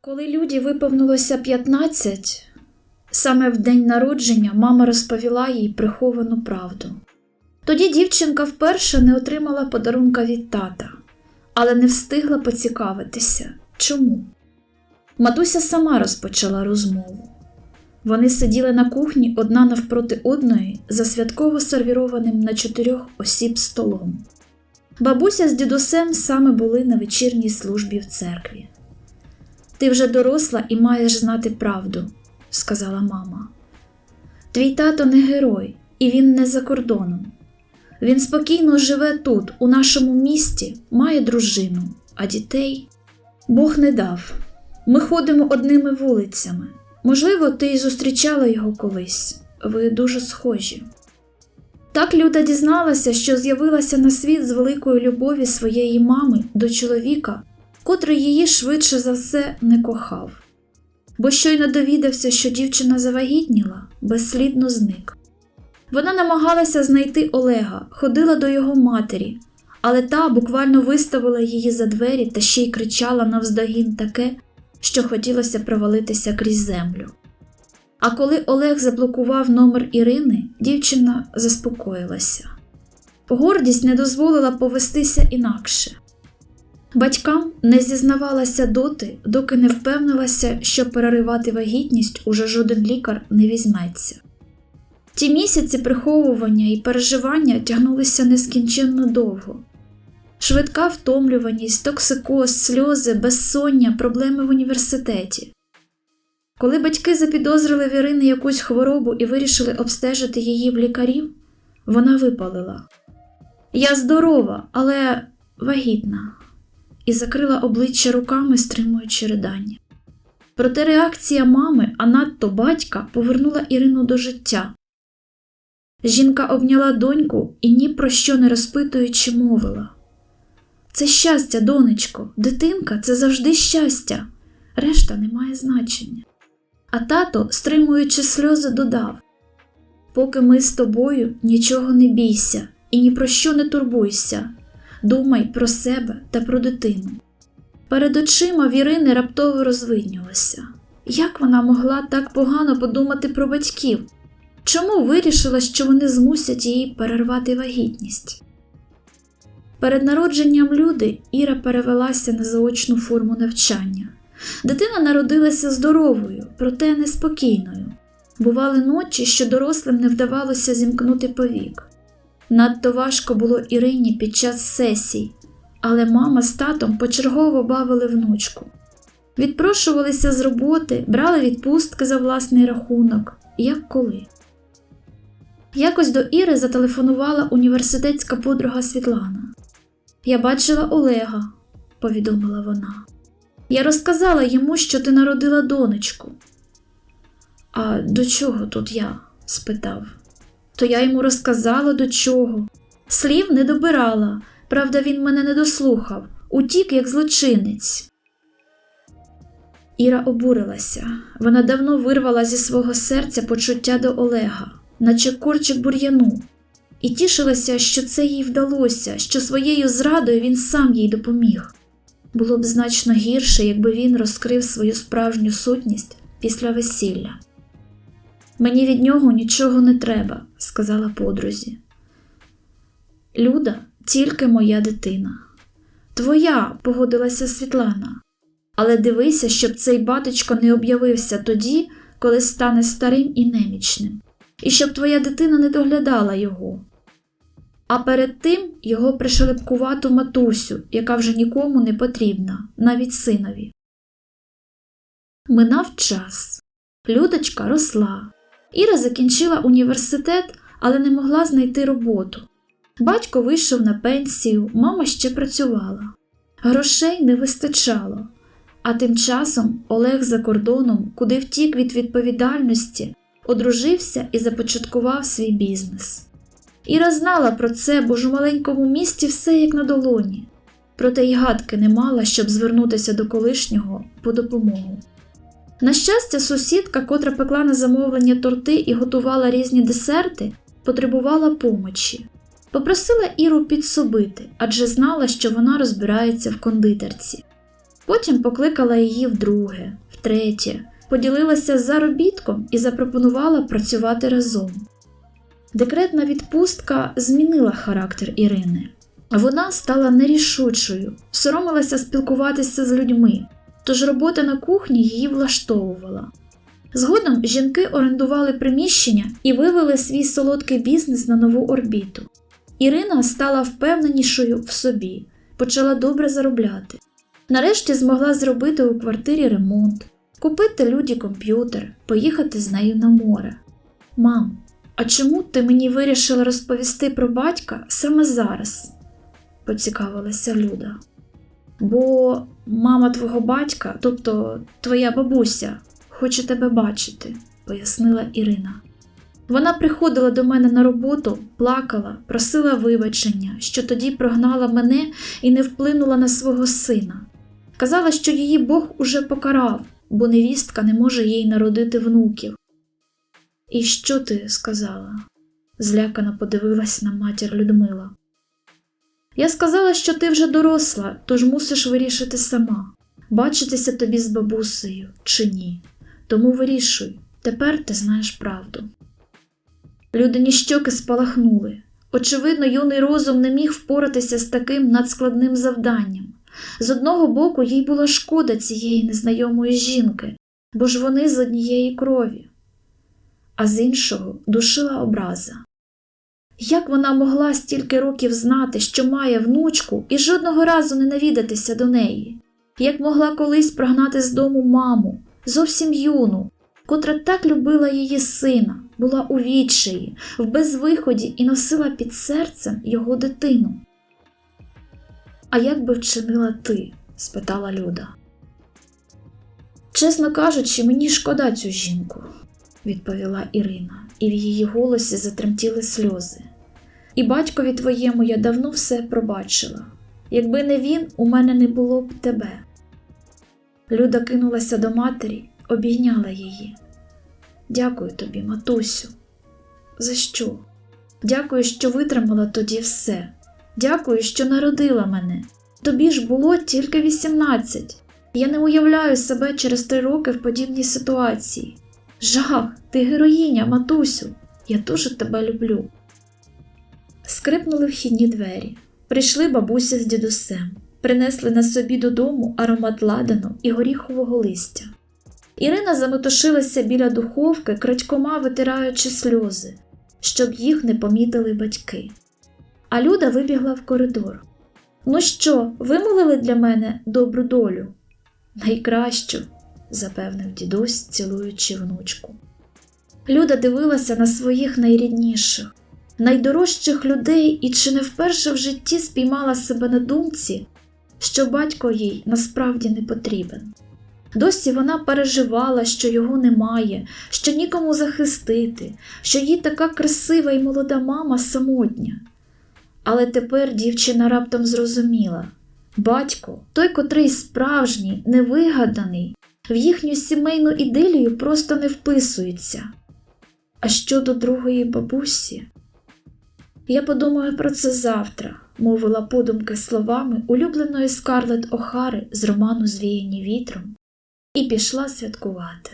Коли Люді виповнилося 15, саме в день народження мама розповіла їй приховану правду. Тоді дівчинка вперше не отримала подарунка від тата, але не встигла поцікавитися, чому. Матуся сама розпочала розмову. Вони сиділи на кухні одна навпроти одної за святково сервірованим на чотирьох осіб столом. Бабуся з дідусем саме були на вечірній службі в церкві. Ти вже доросла і маєш знати правду, сказала мама. Твій тато не герой, і він не за кордоном. Він спокійно живе тут, у нашому місті, має дружину, а дітей Бог не дав. Ми ходимо одними вулицями. Можливо, ти й зустрічала його колись. Ви дуже схожі. Так Люда дізналася, що з'явилася на світ з великої любові своєї мами до чоловіка, котрий її швидше за все не кохав. Бо щойно довідався, що дівчина завагітніла, безслідно зник. Вона намагалася знайти Олега, ходила до його матері, але та буквально виставила її за двері та ще й кричала навздогін таке, що хотілося провалитися крізь землю. А коли Олег заблокував номер Ірини, дівчина заспокоїлася. Гордість не дозволила повестися інакше. Батькам не зізнавалася доти, доки не впевнилася, що переривати вагітність уже жоден лікар не візьметься. Ті місяці приховування і переживання тягнулися нескінченно довго. Швидка втомлюваність, токсикоз, сльози, безсоння, проблеми в університеті. Коли батьки запідозрили в Ірини якусь хворобу і вирішили обстежити її в лікарів, вона випалила Я здорова, але вагітна, і закрила обличчя руками, стримуючи ридання. Проте реакція мами, а надто батька, повернула Ірину до життя. Жінка обняла доньку і ні про що не розпитуючи, мовила Це щастя, донечко, дитинка це завжди щастя, решта не має значення. А тато, стримуючи сльози, додав Поки ми з тобою нічого не бійся і ні про що не турбуйся, думай про себе та про дитину. Перед очима Вірини раптово розвиднілося. Як вона могла так погано подумати про батьків? Чому вирішила, що вони змусять її перервати вагітність? Перед народженням люди Іра перевелася на заочну форму навчання. Дитина народилася здоровою, проте неспокійною. Бували ночі, що дорослим не вдавалося зімкнути повік. Надто важко було Ірині під час сесій, але мама з татом почергово бавили внучку. Відпрошувалися з роботи, брали відпустки за власний рахунок, як коли. Якось до Іри зателефонувала університетська подруга Світлана. Я бачила Олега, повідомила вона. Я розказала йому, що ти народила донечку. А до чого тут я? спитав. То я йому розказала до чого. Слів не добирала, правда, він мене не дослухав, утік, як злочинець. Іра обурилася. Вона давно вирвала зі свого серця почуття до Олега, наче корчик бур'яну, і тішилася, що це їй вдалося, що своєю зрадою він сам їй допоміг. Було б значно гірше, якби він розкрив свою справжню сутність після весілля. Мені від нього нічого не треба, сказала подрузі. Люда тільки моя дитина. Твоя, погодилася Світлана. Але дивися, щоб цей батечко не об'явився тоді, коли стане старим і немічним, і щоб твоя дитина не доглядала його. А перед тим його пришелепкувату матусю, яка вже нікому не потрібна, навіть синові. Минав час. Людочка росла. Іра закінчила університет, але не могла знайти роботу. Батько вийшов на пенсію, мама ще працювала. Грошей не вистачало. А тим часом Олег за кордоном, куди втік від відповідальності, одружився і започаткував свій бізнес. Іра знала про це, бо ж у маленькому місті все як на долоні, проте й гадки не мала, щоб звернутися до колишнього по допомогу. На щастя, сусідка, котра пекла на замовлення торти і готувала різні десерти, потребувала помочі. Попросила Іру підсобити, адже знала, що вона розбирається в кондитерці. Потім покликала її вдруге, втретє, поділилася з заробітком і запропонувала працювати разом. Декретна відпустка змінила характер Ірини. Вона стала нерішучою, соромилася спілкуватися з людьми, тож робота на кухні її влаштовувала. Згодом жінки орендували приміщення і вивели свій солодкий бізнес на нову орбіту. Ірина стала впевненішою в собі, почала добре заробляти. Нарешті змогла зробити у квартирі ремонт, купити люді комп'ютер, поїхати з нею на море. Мам, а чому ти мені вирішила розповісти про батька саме зараз? поцікавилася Люда. Бо мама твого батька, тобто твоя бабуся, хоче тебе бачити, пояснила Ірина. Вона приходила до мене на роботу, плакала, просила вибачення, що тоді прогнала мене і не вплинула на свого сина. Казала, що її Бог уже покарав, бо невістка не може їй народити внуків. І що ти сказала? злякано подивилась на матір Людмила. Я сказала, що ти вже доросла, тож мусиш вирішити сама, бачитися тобі з бабусею чи ні. Тому вирішуй, тепер ти знаєш правду. Людині щоки спалахнули. Очевидно, юний розум не міг впоратися з таким надскладним завданням. З одного боку, їй була шкода цієї незнайомої жінки, бо ж вони з однієї крові, а з іншого душила образа. Як вона могла стільки років знати, що має внучку, і жодного разу не навідатися до неї? Як могла колись прогнати з дому маму, зовсім юну, котра так любила її сина, була у відчаї, в безвиході і носила під серцем його дитину? А як би вчинила ти? спитала Люда. Чесно кажучи, мені шкода цю жінку, відповіла Ірина, і в її голосі затремтіли сльози. І батькові твоєму я давно все пробачила. Якби не він, у мене не було б тебе. Люда кинулася до матері, обійняла її. Дякую тобі, матусю. За що? Дякую, що витримала тоді все. Дякую, що народила мене. Тобі ж було тільки 18. Я не уявляю себе через три роки в подібній ситуації. Жах, ти героїня, матусю. Я дуже тебе люблю. Скрипнули вхідні двері. Прийшли бабуся з дідусем, принесли на собі додому аромат ладану і горіхового листя. Ірина заметушилася біля духовки, крадькома витираючи сльози, щоб їх не помітили батьки. А Люда вибігла в коридор. Ну що, вимолили для мене добру долю? Найкращу, запевнив дідусь, цілуючи внучку. Люда дивилася на своїх найрідніших, найдорожчих людей і чи не вперше в житті спіймала себе на думці, що батько їй насправді не потрібен. Досі вона переживала, що його немає, що нікому захистити, що їй така красива і молода мама самотня. Але тепер дівчина раптом зрозуміла батько, той, котрий справжній, невигаданий, в їхню сімейну ідилію просто не вписується. А щодо другої бабусі, я подумаю про це завтра, мовила подумки словами улюбленої Скарлет Охари з роману Звіяні вітром, і пішла святкувати.